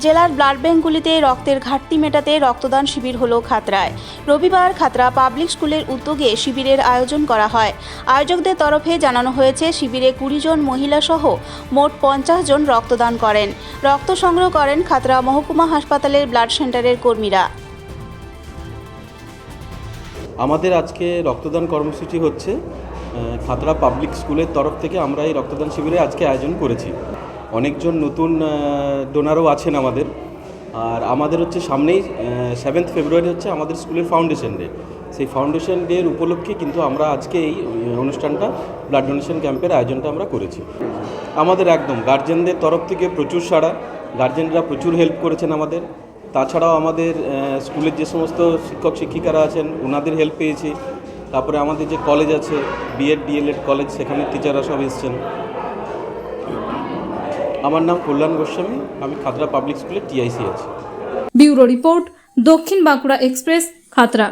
জেলার ব্লাড ব্যাঙ্কগুলিতে রক্তের ঘাটতি মেটাতে রক্তদান শিবির হলো খাতরায়। রবিবার খাতড়া পাবলিক স্কুলের উদ্যোগে শিবিরের আয়োজন করা হয়। আয়োজকদের তরফে জানানো হয়েছে, শিবিরে কুড়ি জন মহিলা সহ মোট পঞ্চাশ জন রক্তদান করেন। রক্ত সংগ্রহ করেন খাতড়া মহকুমা হাসপাতালের ব্লাড সেন্টারের কর্মীরা। আমাদের আজকে রক্তদান কর্মসূচি হচ্ছে। খাতড়া পাবলিক স্কুলের তরফ থেকে আমরা এই রক্তদান শিবিরে আজকে আয়োজন করেছি। অনেকজন নতুন ডোনারও আছেন আমাদের। আর আমাদের হচ্ছে সামনেই সেভেন্থ ফেব্রুয়ারি হচ্ছে আমাদের স্কুলের ফাউন্ডেশন ডে সেই ফাউন্ডেশন ডের উপলক্ষে কিন্তু আমরা আজকে এই অনুষ্ঠানটা ব্লাড ডোনেশন ক্যাম্পের আয়োজনটা আমরা করেছি। আমাদের একদম গার্জেনদের তরফ থেকে প্রচুর সাড়া গার্জেনরা প্রচুর হেল্প করেছেন আমাদের। তাছাড়াও আমাদের স্কুলের যে সমস্ত শিক্ষক, শিক্ষিকারা আছেন ওনাদের হেল্প পেয়েছি। তারপরে আমাদের যে কলেজ আছে বিএড ডিএলএড কলেজ সেখানে টিচাররা সব এসছেন। আমার নাম কল্যাণ গোস্বামী, আমি খাতরা পাবলিক স্কুলের টিআইসি আছি। Bureau report, Dakshin Bankura express Khatra